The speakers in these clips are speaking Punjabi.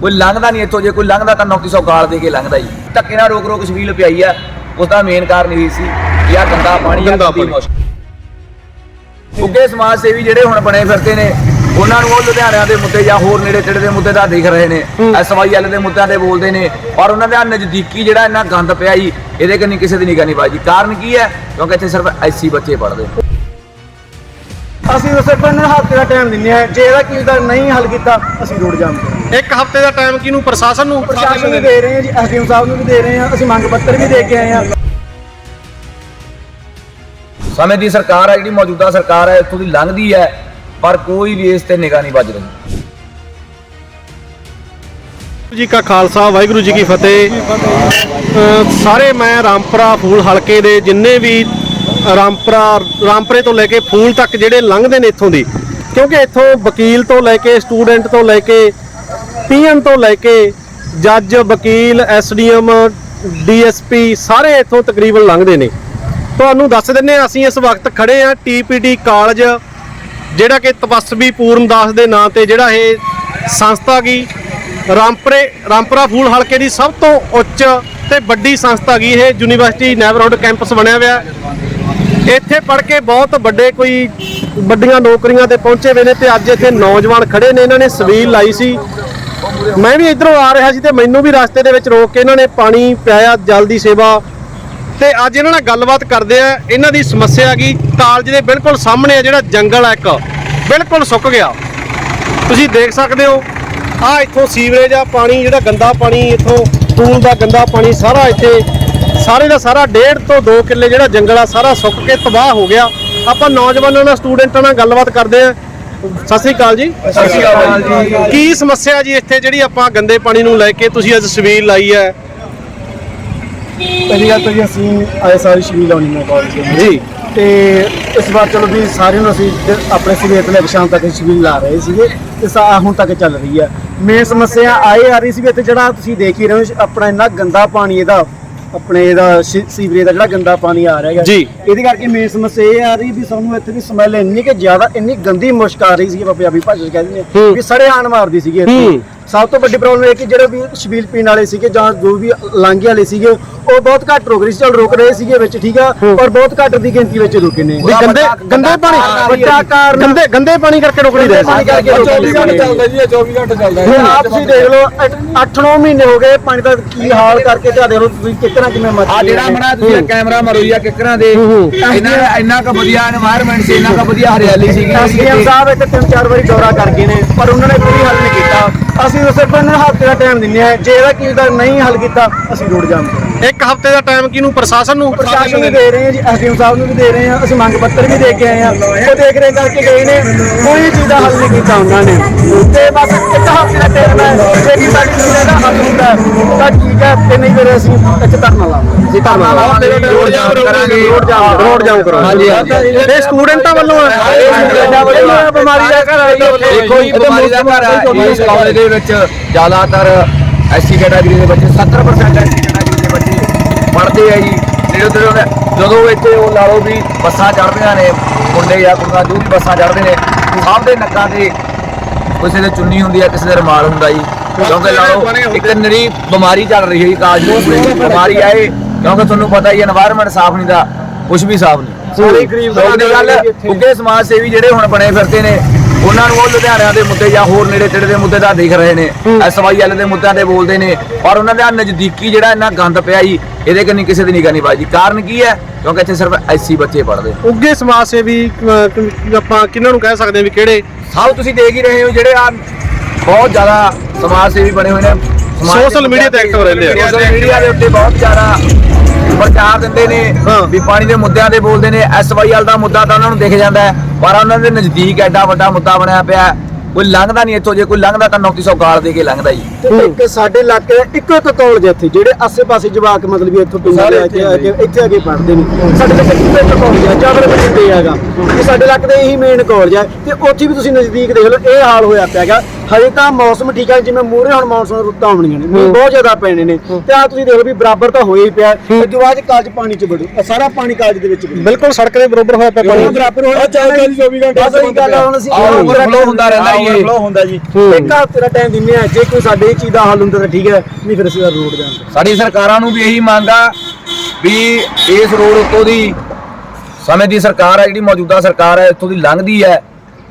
ਕੋਈ ਲੰਘਦਾ ਨਹੀਂ ਇੱਥੋਂ ਜੇ ਕੋਈ ਲੰਘਦਾ ਤਾਂ 2900 ਗਾਲ ਦੇ ਕੇ ਲੰਘਦਾ ਜੀ। ਧੱਕੇ ਨਾਲ ਰੋਕ ਰੋਕ ਛਬੀਲ ਪਿਆਈ ਆ ਉਸ ਦਾ ਮੇਨ ਕਾਰਨ ਇਹ ਸੀ ਕਿ ਆ ਗੰਦਾ ਪਾਣੀ ਆ ਗੰਦਾ। ਮੁਸ਼ਕ। ਉੱਗੇ ਸਮਾਜ ਸੇਵੀ ਜਿਹੜੇ ਹੁਣ ਬਣੇ ਫਿਰਦੇ ਨੇ ਉਹਨਾਂ ਨੂੰ ਉਹ ਲੁਧਿਆਣਿਆਂ ਦੇ ਮੁੱਦੇ ਜਾਂ ਹੋਰ ਨੇੜੇ ਤੇੜੇ ਦੇ ਮੁੱਦੇ ਦਾ ਦਿਖ ਰਹੇ ਨੇ। ਐਸਵਾਈਐਲ ਦੇ ਮੁੱਦਿਆਂ ਤੇ ਬੋਲਦੇ ਨੇ ਔਰ ਉਹਨਾਂ ਦਾ ਨਜ਼ਦੀਕੀ ਜਿਹੜਾ ਇੰਨਾ ਗੰਦ ਪਿਆ ਜੀ ਇਹਦੇ ਕੰਨੀ ਕਿਸੇ ਦੀ ਨਿਗਾਹ ਨਹੀਂ ਬਾਜੀ ਕਾਰਨ ਕੀ ਹੈ? ਕਿਉਂਕਿ ਇੱਥੇ ਸਿਰਫ ਐਸੀ ਬੱਚੇ ਪੜ੍ਹਦੇ ਅਸੀਂ ਉਸੇ ਪੰਨ ਹਫ਼ਤੇ ਦਾ ਟਾਈਮ ਦਿੰਦੇ ਆ ਜੇ ਇਹਦਾ ਕੀ ਦਾ ਨਹੀਂ ਹੱਲ ਕੀਤਾ ਅਸੀਂ ਰੋਡ ਜਾਮ ਕਰਾਂਗੇ ਇੱਕ ਹਫ਼ਤੇ ਦਾ ਟਾਈਮ ਕਿਹਨੂੰ? ਪ੍ਰਸ਼ਾਸਨ ਨੂੰ? ਪ੍ਰਸ਼ਾਸਨ ਨੂੰ ਦੇ ਰਹੇ ਹਾਂ ਜੀ ਐਸਡੀਐਮ ਸਾਹਿਬ ਨੂੰ ਵੀ ਦੇ ਰਹੇ ਹਾਂ ਅਸੀਂ ਮੰਗ ਪੱਤਰ ਵੀ ਦੇ ਕੇ ਆਏ ਹਾਂ। ਸਮੇਂ ਦੀ ਸਰਕਾਰ ਹੈ ਜਿਹੜੀ ਮੌਜੂਦਾ ਸਰਕਾਰ ਹੈ ਇੱਥੋਂ ਦੀ ਲੰਘਦੀ ਹੈ ਪਰ ਕੋਈ ਵੀ ਇਸ ਤੇ ਨਿਗਾਹ ਨਹੀਂ ਵੱਜ ਰਹੀ। ਵਾਹਿਗੁਰੂ ਜੀ ਕਾ ਖਾਲਸਾ ਵਾਹਿਗੁਰੂ ਜੀ ਕੀ ਫਤਿਹ। ਸਾਰੇ ਮੈਂ ਰਾਮਪੁਰਾ ਫੂਲ ਹਲਕੇ ਦੇ ਜਿੰਨੇ ਵੀ ਰਾਮਪੁਰਾ ਰਾਮਪੁਰੇ ਤੋਂ ਲੈ ਕੇ ਫੂਲ ਤੱਕ ਜਿਹੜੇ ਲੰਘਦੇ ਨੇ ਇੱਥੋਂ ਦੀ ਕਿਉਂਕਿ ਇੱਥੋਂ ਵਕੀਲ ਤੋਂ ਲੈ ਕੇ ਸਟੂਡੈਂਟ ਤੋਂ ਲੈ ਕੇ ਪੀਐਨ ਤੋਂ ਲੈ ਕੇ ਜੱਜ, ਵਕੀਲ, ਐਸਡੀਐਮ, ਡੀਐਸਪੀ ਸਾਰੇ ਇੱਥੋਂ ਤਕਰੀਬਨ ਲੰਘਦੇ ਨੇ। ਤੁਹਾਨੂੰ ਦੱਸ ਦਿੰਨੇ ਹਾਂ, ਅਸੀਂ ਇਸ ਵਕਤ ਖੜੇ ਆ ਟੀਪੀਟੀ ਕਾਲਜ, ਜਿਹੜਾ ਕਿ ਤਪਸਵੀ ਪੂਰਨਦਾਸ ਦੇ ਨਾਂ ਤੇ ਜਿਹੜਾ ਇਹ ਸੰਸਥਾ ਗਈ ਰਾਮਪਰੇ, ਰਾਮਪਰਾ ਫੂਲ ਹਲਕੇ ਦੀ ਸਭ ਤੋਂ ਉੱਚ ਤੇ ਵੱਡੀ ਸੰਸਥਾ ਗਈ ਇਹ, ਯੂਨੀਵਰਸਿਟੀ ਨੈਵਰਹੁੱਡ ਕੈਂਪਸ ਬਣਿਆ ਹੋਇਆ। ਇੱਥੇ ਪੜ੍ਹ ਕੇ ਬਹੁਤ ਵੱਡੇ ਕੋਈ ਵੱਡੀਆਂ ਨੌਕਰੀਆਂ ਤੇ ਪਹੁੰਚੇ ਹੋਏ ਨੇ ਤੇ ਅੱਜ ਇੱਥੇ ਨੌਜਵਾਨ ਖੜੇ ਨੇ, ਇਹਨਾਂ ਨੇ ਸਵੀਲ ਲਾਈ ਸੀ। ਮੈਂ ਵੀ ਇਧਰੋਂ ਆ ਰਿਹਾ ਸੀ ਤੇ ਮੈਨੂੰ ਵੀ ਰਸਤੇ ਦੇ ਵਿੱਚ ਰੋਕ ਕੇ ਇਹਨਾਂ ਨੇ ਪਾਣੀ ਪਿਆਇਆ, ਜਲ ਦੀ ਸੇਵਾ। ਤੇ ਅੱਜ ਇਹਨਾਂ ਨਾਲ ਗੱਲਬਾਤ ਕਰਦੇ ਆ, ਇਹਨਾਂ ਦੀ ਸਮੱਸਿਆ ਕੀ ਕਾਲਜ ਦੇ ਬਿਲਕੁਲ ਸਾਹਮਣੇ ਆ, ਜਿਹੜਾ ਜੰਗਲ ਆ ਇੱਕ, ਬਿਲਕੁਲ ਸੁੱਕ ਗਿਆ। ਤੁਸੀਂ ਦੇਖ ਸਕਦੇ ਹੋ ਆ ਇੱਥੋਂ ਸੀਵਰੇਜ ਆ, ਪਾਣੀ, ਜਿਹੜਾ ਗੰਦਾ ਪਾਣੀ, ਇੱਥੋਂ ਪੂਲ ਦਾ ਗੰਦਾ ਪਾਣੀ, ਸਾਰਾ ਇੱਥੇ, ਸਾਰੇ ਦਾ ਸਾਰਾ ਡੇਢ ਤੋਂ 2 ਕਿੱਲੇ ਜਿਹੜਾ ਜੰਗਲ ਆ, ਸਾਰਾ ਸੁੱਕ ਕੇ ਤਬਾਹ ਹੋ ਗਿਆ। ਆਪਾਂ ਨੌਜਵਾਨਾਂ ਨਾਲ, ਸਟੂਡੈਂਟਾਂ ਨਾਲ ਗੱਲਬਾਤ ਕਰਦੇ ਆ ਸਤਿ ਸ੍ਰੀ ਅਕਾਲ ਜੀ। ਸਤਿ ਸ਼੍ਰੀ ਅਕਾਲ ਜੀ ਕੀ ਸਮੱਸਿਆ ਜੀ ਇੱਥੇ ਜਿਹੜੀ ਆਪਾਂ ਗੰਦੇ ਪਾਣੀ ਨੂੰ ਲੈ ਕੇ ਤੁਸੀਂ ਅੱਜ ਸਵੀਲ ਲਾਈ ਹੈ? ਪਹਿਲੀ ਗੱਲ ਤਾਂ ਜੀ ਅਸੀਂ ਆਏ ਸਾਰੀ ਸ਼ਮੀਲ ਆਉਣੀ ਮੈਂ ਕਾਲਜ। ਜੀ। ਤੇ ਇਸ ਵਾਰ ਚਲੋ ਵੀ ਸਾਰਿਆਂ ਨੂੰ ਅਸੀਂ ਜ- ਆਪਣੇ ਸਵੇਰ ਤੋਂ ਲੈ ਕੇ ਸ਼ਾਮ ਤੱਕ ਸ਼ਮੀਲ ਲਾ ਰਹੇ ਸੀਗੇ ਤੇ ਸਾ ਹੁਣ ਤੱਕ ਚੱਲ ਰਹੀ ਹੈ। ਮੇਨ ਸਮੱਸਿਆ ਆਏ ਆ ਰਹੀ ਸੀ ਵੀ ਇੱਥੇ ਜਿਹੜਾ ਤੁਸੀਂ ਦੇਖ ਹੀ ਰਹੇ ਹੋ ਆਪਣਾ ਇੰਨਾ ਗੰਦਾ ਪਾਣੀ ਇਹਦਾ ਆਪਣੇ ਇਹਦਾ ਸ਼ੀ- ਸੀਵਰੇਜ ਦਾ ਜਿਹੜਾ ਗੰਦਾ ਪਾਣੀ ਆ ਰਿਹਾ ਹੈਗਾ ਜੀ। ਇਹਦੇ ਕਰਕੇ ਮੇਨ ਸਮੱਸਿਆ ਇਹ ਆ ਰਹੀ ਵੀ ਸਾਨੂੰ ਇੱਥੇ ਦੀ ਸਮੈਲ ਇੰਨੀ ਕਿ ਜ਼ਿਆਦਾ ਇੰਨੀ ਗੰਦੀ ਮੁਸ਼ਕ ਆ ਰਹੀ ਸੀ ਪੰਜਾਬੀ ਭਾਸ਼ਾ ਚ ਕਹਿੰਦੇ ਨੇ ਹੂੰ। ਵੀ ਸੜੇ ਆਣ ਮਾਰਦੀ ਸੀਗੀ ਇੱਥੇ ਹੂੰ। ਸਭ ਤੋਂ ਵੱਡੀ ਪ੍ਰੋਬਲਮ ਇਹ ਕਿ ਜਿਹੜੇ ਵੀ ਸ਼ਬੀਲ ਪੀਣ ਵਾਲੇ ਸੀਗੇ ਜਾਂ ਜੋ ਵੀ ਲਾਂਘੇ ਵਾਲੇ ਸੀਗੇ ਉਹ ਬਹੁਤ ਘੱਟ ਰੁਕ ਰਹੇ ਸੀ ਚਲ ਰੁਕ ਰਹੇ ਸੀਗੇ ਵਿੱਚ ਠੀਕ ਆ? ਪਰ ਬਹੁਤ ਘੱਟ ਦੀ ਗਿਣਤੀ ਵਿੱਚ ਰੁਕੇ ਨੇ। ਵੀ ਗੰਦੇ ਗੰਦੇ ਪਾਣੀ ਵੱਡਾ ਕਾਰਨ ਗੰਦੇ ਗੰਦੇ ਪਾਣੀ ਕਰਕੇ ਰੁਕ ਨਹੀਂ ਰਹੇ ਪਾਣੀ ਕਰਕੇ 24 ਘੰਟੇ ਚੱਲਦਾ ਜੀ 24 ਘੰਟੇ ਚੱਲਦਾ ਹੁਣ ਆਪ ਤੁਸੀਂ ਦੇਖ ਲਓ 8-9 ਮਹੀਨੇ ਹੋ ਗਏ ਪਾਣੀ ਦਾ ਕੀ ਹਾਲ ਕਰਕੇ ਤੇ ਆ ਦੇਖ ਲਓ ਤੁਸੀਂ ਕਿਕਰਾਂ ਕਿਵੇਂ ਮਰ ਆ ਜਿਹੜਾ ਬਣਾ ਤੁਸੀਂ ਕੈਮਰਾ ਮਾਰੋ ਜਾਂ ਕਿਕਰਾਂ ਦੇ। ਇੰਨਾ ਇੰਨਾ ਕ ਵਧੀਆ এনवायरमेंट ਸੀ ਇੰਨਾ ਕ ਵਧੀਆ ਹਰਿਆਲੀ ਸੀਗੀ ਸੀਐਮ ਸਾਹਿਬ ਇੱਥੇ ਤਿੰਨ ਚਾਰ ਵਾਰੀ ਦੌਰਾ ਕਰ ਗਏ ਨੇ ਪਰ ਉਹਨਾਂ ਨੇ ਕੋਈ ਹੱਲ ਨਹੀਂ ਕੀਤਾ। ਅਸੀਂ ਉਸੇ ਪੰਨ ਹਫ਼ਤੇ ਦਾ ਟਾਈਮ ਦਿੰਦੇ ਆ। ਜੇ ਇਹਦਾ ਕੀ ਦਾ ਨਹੀਂ ਹੱਲ ਕੀਤਾ, ਅਸੀਂ ਰੋਡ ਜਾਮ ਕਰਾਂਗੇ ਇੱਕ ਹਫ਼ਤੇ ਦਾ ਟਾਈਮ ਕਿਹਨੂੰ ਪ੍ਰਸ਼ਾਸਨ ਨੂੰ? ਪ੍ਰਸ਼ਾਸਨ ਨੂੰ ਦੇ ਰਹੇ ਹਾਂ ਜੀ ਐਸਡੀਐਮ ਸਾਹਿਬ ਨੂੰ ਵੀ ਦੇ ਰਹੇ ਹਾਂ ਅਸੀਂ ਮੰਗ ਪੱਤਰ ਵੀ ਦੇ ਕੇ ਆਏ ਹਾਂ। ਉਹ ਦੇਖ ਰਹੇ ਕਰਕੇ ਗਏ ਨੇ। ਕੋਈ ਚੀਜ਼ ਦਾ ਹੱਲ ਨਹੀਂ ਕੀਤਾ ਉਹਨਾਂ ਨੇ। ਤੇ ਬਸ ਇੱਕ ਹਫ਼ਤੇ ਦਾ ਟਾਈਮ ਹੈ ਜੇ ਕੀ ਸਾਡੀ ਚੀਜ਼ ਦਾ ਹੱਲ ਹੁੰਦਾ ਹੈ, ਤਾਂ ਠੀਕ ਹੈ ਤੇ ਨਹੀਂ ਫਿਰ ਅਸੀਂ ਇੱਥੇ ਧਰਨਾ ਲਾਵਾਂਗੇ। ਜੀ ਧਰਨਾ ਲਾਵਾਂਗੇ। ਰੋਡ ਜਾਮ ਕਰਾਂਗੇ। ਰੋਡ ਜਾਮ ਰੋਡ ਜਾਮ ਕਰੋ ਹਾਂਜੀ। ਇਹ ਸਟੂਡੈਂਟਾਂ ਵੱਲੋਂ ਹੈ ਇਹ ਬਿਮਾਰੀ ਦਾ ਘਰ ਆਈ ਦੇਖੋ ਜੀ ਬਿਮਾਰੀ ਦਾ ਘਰ ਹੈ ਇਸ ਕਾਲਜ ਦੇ ਵਿੱਚ ਜ਼ਿਆਦਾਤਰ ਐਸਸੀ ਕੈਟਾਗਰੀ ਦੇ ਬੱਚੇ 70% ਐਸਸੀ ਪੜਦੇ ਆ ਜੀ। ਨੇੜੇ ਤੇੜੇ ਉਹਨੇ ਜਦੋਂ ਇੱਥੇ ਉਹ ਲਾ ਵੀ ਬੱਸਾਂ ਚੜ੍ਹਦੀਆਂ ਨੇ ਮੁੰਡੇ ਜਾਂ ਕੁੜੀਆਂ ਜੋ ਬੱਸਾਂ ਚੜ੍ਹਦੇ ਨੇ ਸਭ ਦੇ ਨੱਕਾਂ ਤੇ ਕਿਸੇ ਦੇ ਚੁੰਨੀ ਹੁੰਦੀ ਆ ਕਿਸੇ ਦੇ ਰਮਾਲ ਹੁੰਦਾ ਜੀ। ਕਿਉਂਕਿ ਲਾ ਇੱਕ ਨਰੀ ਬਿਮਾਰੀ ਚੱਲ ਰਹੀ ਹੈ ਜੀ ਕਾਜ ਬਿਮਾਰੀ ਆਏ ਕਿਉਂਕਿ ਤੁਹਾਨੂੰ ਪਤਾ ਹੀ এনवायरमेंट ਸਾਫ਼ ਨਹੀਂ ਦਾ ਕੁਝ ਵੀ ਸਾਫ਼ ਨਹੀਂ। ਸਾਰੇ ਗਰੀਬ ਲੋਕ ਗੱਲ ਉੱਗੇ ਸਮਾਜ ਸੇਵੀ ਜਿਹੜੇ ਹੁਣ ਬਣੇ ਫਿਰਦੇ ਨੇ ਉਹਨਾਂ ਨੂੰ ਉਹ ਲੁਧਿਆਣਿਆਂ ਦੇ ਮੁੱਦੇ ਜਾਂ ਹੋਰ ਨੇੜੇ ਤੇੜੇ ਦੇ ਮੁੱਦੇ ਦਾ ਦਿਖ ਰਹੇ ਨੇ। ਐਸਵਾਈਐਲ ਦੇ ਮੁੱਦਿਆਂ ਤੇ ਬੋਲਦੇ ਨੇ ਔਰ ਉਹਨਾਂ ਦਾ ਨਜ਼ਦੀਕੀ ਜਿਹੜਾ ਇੰਨਾ ਗੰਦ ਪਿਆ ਜੀ ਇਹਦੇ ਕੰਨੀ ਕਿਸੇ ਦੀ ਨਿਗਾਹ ਨਹੀਂ ਬਾਜੀ ਕਾਰਨ ਕੀ ਹੈ? ਕਿਉਂਕਿ ਇੱਥੇ ਸਿਰਫ ਐਸੀ ਬੱਚੇ ਪੜ੍ਹਦੇ ਉੱਗੇ ਸਮਾਜ ਸੇਵੀ ਆਪਾਂ ਕਿਹਨਾਂ ਨੂੰ ਕਹਿ ਸਕਦੇ ਹਾਂ ਵੀ ਕਿਹੜੇ? ਸਭ ਤੁਸੀਂ ਦੇਖ ਹੀ ਰਹੇ ਹੋ ਜਿਹੜੇ ਆ ਬਹੁਤ ਜ਼ਿਆਦਾ ਸਮਾਜ ਸੇਵੀ ਬਣੇ ਹੋਏ ਨੇ। Social media ਤੇ active ਰਹਿੰਦੇ ਆ। ਸੋਸ਼ਲ ਮੀਡੀਆ ਦੇ ਉੱਤੇ ਬਹੁਤ ਜ਼ਿਆਦਾ ਪ੍ਰਚਾਰ ਦਿੰਦੇ ਨੇ। ਵੀ ਪਾਣੀ ਦੇ ਮੁੱਦਿਆਂ ਤੇ ਬੋਲਦੇ ਨੇ ਐਸਵਾਈਐਲ ਦਾ ਮੁੱਦਾ ਤਾਂ ਉਹਨਾਂ ਨੂੰ ਦਿਖ ਜਾਂਦਾ ਹੈ ਪਰ ਉਹਨਾਂ ਦੇ ਨਜ਼ਦੀਕ ਐਡਾ ਵੱਡਾ ਮੁੱਦਾ ਬਣਿਆ ਪਿਆ। ਕੋਈ ਲੰਘਦਾ ਨਹੀਂ ਇੱਥੋਂ ਜੇ ਕੋਈ ਲੰਘਦਾ ਤਾਂ 2900 ਗਾਲ ਦੇ ਕੇ ਲੰਘਦਾ ਜੀ। ਤੇ ਇੱਕ ਸਾਡੇ ਇਲਾਕੇ ਦਾ ਇੱਕੋ ਇੱਕ ਕਾਲਜ ਇੱਥੇ ਜਿਹੜੇ ਆਸੇ-ਪਾਸੇ ਜਵਾਕ ਮਤਲਬ ਵੀ ਇੱਥੋਂ ਪਿੰਡ ਦੇ ਆ ਕੇ ਆ ਕੇ ਇੱਥੇ ਆ ਕੇ ਪੜ੍ਹਦੇ ਨੇ। ਸਾਡੇ ਇਲਾਕੇ ਇੱਕੋ ਇੱਕ ਕਾਲਜ ਹੈ ਜਾਬਰ ਬਠਿੰਡੇ ਹੈਗਾ। ਇਹ ਸਾਡੇ ਇਲਾਕੇ ਦਾ ਇਹੀ ਮੇਨ ਕਾਲਜ ਹੈ ਤੇ ਉੱਥੇ ਵੀ ਤੁਸੀਂ ਨਜ਼ਦੀਕ ਦੇਖ ਲਓ ਇਹ ਹਾਲ ਹੋਇਆ ਪਿਆ ਹੈਗਾ। ਹਜੇ ਤਾਂ ਮੌਸਮ ਠੀਕ ਹੈ ਜਿਵੇਂ ਮੂਹਰੇ ਹੁਣ ਮੌਨਸੂਨ ਰੁੱਤਾਂ ਆਉਣੀਆਂ ਨੇ ਮੀਂਹ ਬਹੁਤ ਜ਼ਿਆਦਾ ਪੈਣੇ ਨੇ। ਤੇ ਆ ਤੁਸੀਂ ਦੇਖੋ ਵੀ ਬਰਾਬਰ ਤਾਂ ਹੋਇਆ ਹੀ ਪਿਆ। ਤੇ ਜੋ ਅੱਜ ਕਾਲਜ ਪਾਣੀ ਚ ਵੜੂ ਸਾਰਾ ਪਾਣੀ ਕਾਲਜ ਦੇ ਵਿੱਚ ਵੜੂ। ਬਿਲਕੁਲ ਸੜਕ ਦੇ ਬਰੋਬਰ ਹੋਇਆ ਪਿਆ ਪਾਣੀ। ਬਰਾਬਰ ਹੋਇਆ ਚੱਲ 24 ਘੰਟੇ ਬਸ ਇਹ ਗੱਲ ਆ ਹੁਣ ਅਸੀਂ overflow ਹੁੰਦਾ ਰਹਿੰਦਾ ਜੀ ਇਹ। overflow ਹੁੰਦਾ ਜੀ। ਇੱਕ ਹਫ਼ਤੇ ਦਾ ਟਾਈਮ ਦਿੰਦੇ ਆ ਜੇ ਕੋਈ ਸਾਡੇ ਇਹ ਚੀਜ਼ ਦਾ ਹੱਲ ਹੁੰਦਾ ਤਾਂ ਠੀਕ ਹੈ ਨਹੀਂ ਫਿਰ ਅਸੀਂ ਤਾਂ ਰੋਡ ਜਾਂਦੇ ਸਾਡੀ ਸਰਕਾਰਾਂ ਨੂੰ ਵੀ ਇਹੀ ਮੰਗ ਆ ਵੀ ਇਸ ਰੋਡ ਉੱਤੋਂ ਦੀ ਸਮੇਂ ਦੀ ਸਰਕਾਰ ਹੈ ਜਿਹੜੀ ਮੌਜੂਦਾ ਸਰਕਾਰ ਹੈ ਇੱਥੋਂ ਦੀ ਲੰਘਦੀ ਹੈ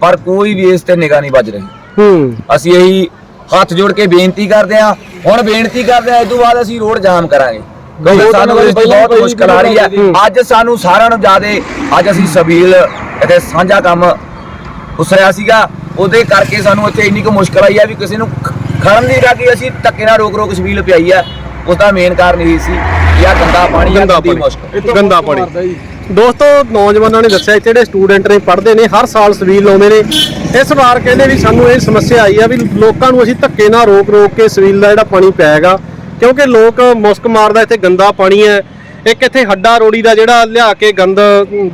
ਪਰ ਕੋਈ ਵੀ ਇਸ ਤੇ ਨਿਗਾਹ ਨਹੀਂ ਵੱਜ ਰਹੀ। ਹੂੰ। ਅਸੀਂ ਇਹੀ ਹੱਥ ਜੋੜ ਕੇ ਬੇਨਤੀ ਕਰਦੇ ਹਾਂ। ਹੁਣ ਬੇਨਤੀ ਕਰਦੇ ਹਾਂ ਇਸ ਤੋਂ ਬਾਅਦ ਅਸੀਂ ਰੋਡ ਜਾਮ ਕਰਾਂਗੇ। ਕਿਉਂਕਿ ਦੋ ਤਿੰਨ ਸਾਨੂੰ ਇਸ ਦੀ ਪਹਿਲਾਂ ਬਹੁਤ ਮੁਸ਼ਕਲ ਆ ਰਹੀ ਹੈ। ਅੱਜ ਸਾਨੂੰ ਸਾਰਿਆਂ ਨੂੰ ਜ਼ਿਆਦੇ ਅੱਜ ਅਸੀਂ ਸਬੀਲ ਅਤੇ ਸਾਂਝਾ ਕੰਮ ਉਸਰਿਆ ਸੀਗਾ। ਉਹਦੇ ਕਰਕੇ ਸਾਨੂੰ ਇੱਥੇ ਇੰਨੀ ਕੁ ਮੁਸ਼ਕਲ ਆਈ ਹੈ ਵੀ ਕਿਸੇ ਨੂੰ ਖੜਨ ਦੀ ਕਿ ਅਸੀਂ ਧੱਕੇ ਨਾਲ ਰੋਕ ਰੋਕ ਸਬੀਲ ਪਿਆਈ ਹੈ। ਉਸ ਦਾ ਮੇਨ ਕਾਰਨ ਇਹ ਸੀ ਕਿ ਆਹ ਗੰਦਾ ਪਾਣੀ ਆ ਗੰਦਾ ਗੰਦੀ ਪਾਣੀ ਮੁਸ਼ਕਲ ਗੰਦਾ ਪਾਣੀ। ਦੋਸਤੋ ਨੌਜਵਾਨਾਂ ਨੇ ਦੱਸਿਆ ਇੱਥੇ ਜਿਹੜੇ ਸਟੂਡੈਂਟ ਨੇ ਪੜ੍ਹਦੇ ਨੇ ਹਰ ਸਾਲ ਸਵੀਲ ਲਾਉਂਦੇ ਨੇ। ਇਸ ਵਾਰ ਕਹਿੰਦੇ ਵੀ ਸਾਨੂੰ ਇਹ ਸਮੱਸਿਆ ਆਈ ਆ ਵੀ ਲੋਕਾਂ ਨੂੰ ਅਸੀਂ ਧੱਕੇ ਨਾਲ ਰੋਕ ਰੋਕ ਕੇ ਸਵੀਲ ਦਾ ਜਿਹੜਾ ਪਾਣੀ ਪਿਆਏਗਾ ਕਿਉਂਕਿ ਲੋਕ ਮੁਸਕ ਮਾਰਦਾ ਇੱਥੇ ਗੰਦਾ ਪਾਣੀ ਹੈ। ਇੱਕ ਇੱਥੇ ਹੱਡਾ ਰੋੜੀ ਦਾ ਜਿਹੜਾ ਲਿਆ ਕੇ ਗੰਦ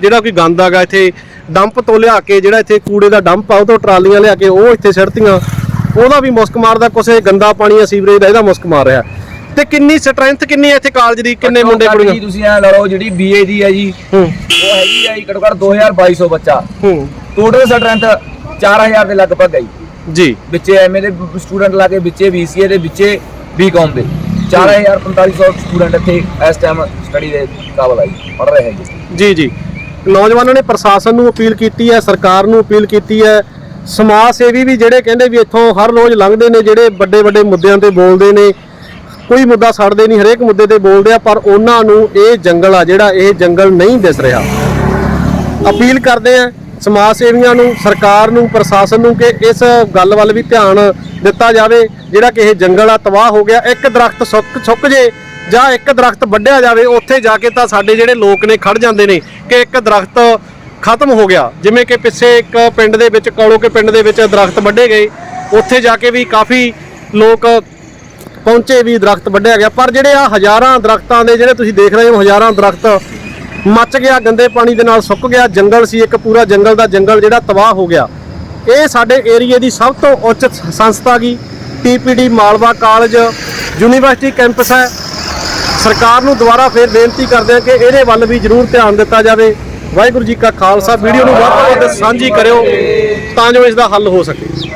ਜਿਹੜਾ ਕੋਈ ਗੰਦ ਆਗਾ ਇੱਥੇ ਡੰਪ ਤੋਂ ਲਿਆ ਕੇ ਜਿਹੜਾ ਇੱਥੇ ਕੂੜੇ ਦਾ ਡੰਪ ਆ ਉਹ ਤੋਂ ਟਰਾਲੀਆਂ ਲਿਆ ਕੇ ਉਹ ਇੱਥੇ ਸਿੱਟਤੀਆਂ ਉਹਦਾ ਵੀ ਮੁਸਕ ਮਾਰਦਾ ਕੁਛ ਗੰਦਾ ਪਾਣੀ ਆ ਸੀਵਰੇਜ ਦਾ ਇਹਦਾ ਮੁਸਕ ਮਾਰ ਰਿਹਾ। ਤੇ ਕਿੰਨੀ ਸਟਰੈਂਥ ਕਿੰਨੀ ਹੈ ਇੱਥੇ ਕਾਲਜ ਦੀ ਕਿੰਨੇ ਮੁੰਡੇ ਘੱਟੋ ਘੱਟ ਕੁੜੀਆਂ ਜੀ ਤੁਸੀਂ ਐ ਲਓ ਜਿਹੜੀ ਬੀਏ ਦੀ ਹੈ ਜੀ ਹੂੰ। ਉਹ ਹੈਗੀ ਹੈ ਜੀ ਘੱਟੋ ਘੱਟ 2200 ਬੱਚਾ। ਹੂੰ। ਟੋਟਲ ਸਟਰੈਂਥ 4000 ਦੇ ਲਗਭਗ ਹੈ ਜੀ। ਜੀ। ਵਿੱਚੇ ਐਮਏ ਦੇ ਸਟੂਡੈਂਟ ਲਾ ਕੇ ਵਿੱਚੇ ਬੀਸੀਏ ਦੇ ਵਿੱਚੇ ਬੀਕਾਮ ਦੇ। 4450 ਸਟੂਡੈਂਟ ਇੱਥੇ ਇਸ ਟਾਈਮ ਸਟੱਡੀ ਦੇ ਕਾਬਲ ਆ ਜੀ ਪੜ ਰਹੇ ਹੈਗੇ। ਜੀ ਜੀ। ਨੌਜਵਾਨਾਂ ਨੇ ਪ੍ਰਸ਼ਾਸਨ ਨੂੰ ਅਪੀਲ ਕੀਤੀ ਹੈ ਸਰਕਾਰ ਨੂੰ ਅਪੀਲ ਕੀਤੀ ਹੈ। ਸਮਾਜ ਸੇਵੀ ਵੀ ਜਿਹੜੇ ਕਹਿੰਦੇ ਵੀ ਇੱਥੋਂ ਹਰ ਰੋਜ਼ ਲੰਘਦੇ ਨੇ ਜਿਹੜੇ ਵੱਡੇ ਵੱਡੇ ਮੁੱਦਿਆਂ ਤੇ ਬੋਲਦੇ ਨੇ ਕੋਈ ਮੁੱਦਾ ਛੱਡਦੇ ਨਹੀਂ, ਹਰੇਕ ਮੁੱਦੇ ਤੇ ਬੋਲਦੇ ਆ, ਪਰ ਉਹਨਾਂ ਨੂੰ ਇਹ ਜੰਗਲ ਆ ਜਿਹੜਾ ਇਹ ਜੰਗਲ ਨਹੀਂ ਦਿਸ ਰਿਹਾ। ਅਪੀਲ ਕਰਦੇ ਆ ਸਮਾਜ ਸੇਵੀਆਂ ਨੂੰ, ਸਰਕਾਰ ਨੂੰ, ਪ੍ਰਸ਼ਾਸਨ ਨੂੰ ਕਿ ਇਸ ਗੱਲ ਵੱਲ ਵੀ ਧਿਆਨ ਦਿੱਤਾ ਜਾਵੇ, ਜਿਹੜਾ ਕਿ ਇਹ ਜੰਗਲ ਆ, ਤਬਾਹ ਹੋ ਗਿਆ, ਇੱਕ ਦਰਖਤ ਸੁੱਕ ਸੁੱਕ ਜੇ, ਜਾਂ ਇੱਕ ਦਰਖਤ ਵੱਢਿਆ ਜਾਵੇ, ਉੱਥੇ ਜਾ ਕੇ ਤਾਂ ਸਾਡੇ ਜਿਹੜੇ ਲੋਕ ਨੇ ਖੜ ਜਾਂਦੇ ਨੇ ਕਿ ਇੱਕ ਦਰਖਤ ਖਤਮ ਹੋ ਗਿਆ। ਜਿਵੇਂ ਕਿ ਪਿੱਛੇ ਇੱਕ ਪਿੰਡ ਦੇ ਵਿੱਚ, ਕੌਲੋ ਕੇ ਪਿੰਡ ਦੇ ਵਿੱਚ ਦਰਖਤ ਵੱਢੇ ਗਏ, ਉੱਥੇ ਜਾ ਕੇ ਵੀ ਕਾਫੀ ਲੋਕ ਪਹੁੰਚੇ ਵੀ ਦਰਖਤ ਵੱਢਿਆ ਗਿਆ। ਪਰ ਜਿਹੜੇ ਆ ਹਜ਼ਾਰਾਂ ਦਰਖਤਾਂ ਦੇ ਜਿਹੜੇ ਤੁਸੀਂ ਦੇਖ ਰਹੇ ਹੋ, ਹਜ਼ਾਰਾਂ ਦਰਖਤ ਮੱਚ ਗਿਆ, ਗੰਦੇ ਪਾਣੀ ਦੇ ਨਾਲ ਸੁੱਕ ਗਿਆ, ਜੰਗਲ ਸੀ, ਇੱਕ ਪੂਰਾ ਜੰਗਲ ਦਾ ਜੰਗਲ ਜਿਹੜਾ ਤਬਾਹ ਹੋ ਗਿਆ। ਇਹ ਸਾਡੇ ਏਰੀਏ ਦੀ ਸਭ ਤੋਂ ਉੱਚ ਸੰਸਥਾ ਗੀ TPD Malwa college university campus ਹੈ। ਸਰਕਾਰ ਨੂੰ ਦੁਬਾਰਾ ਫੇਰ ਬੇਨਤੀ ਕਰਦੇ ਹਾਂ ਕਿ ਇਹਦੇ ਵੱਲ ਵੀ ਜ਼ਰੂਰ ਧਿਆਨ ਦਿੱਤਾ ਜਾਵੇ। ਵਾਹਿਗੁਰੂ ਜੀ ਕਾ ਖਾਲਸਾ, ਵੀਡੀਓ ਨੂੰ ਵੱਧ ਤੋਂ ਵੱਧ ਸਾਂਝੀ ਕਰਿਓ ਤਾਂ ਜੋ ਇਸ ਦਾ ਹੱਲ ਹੋ ਸਕੇ।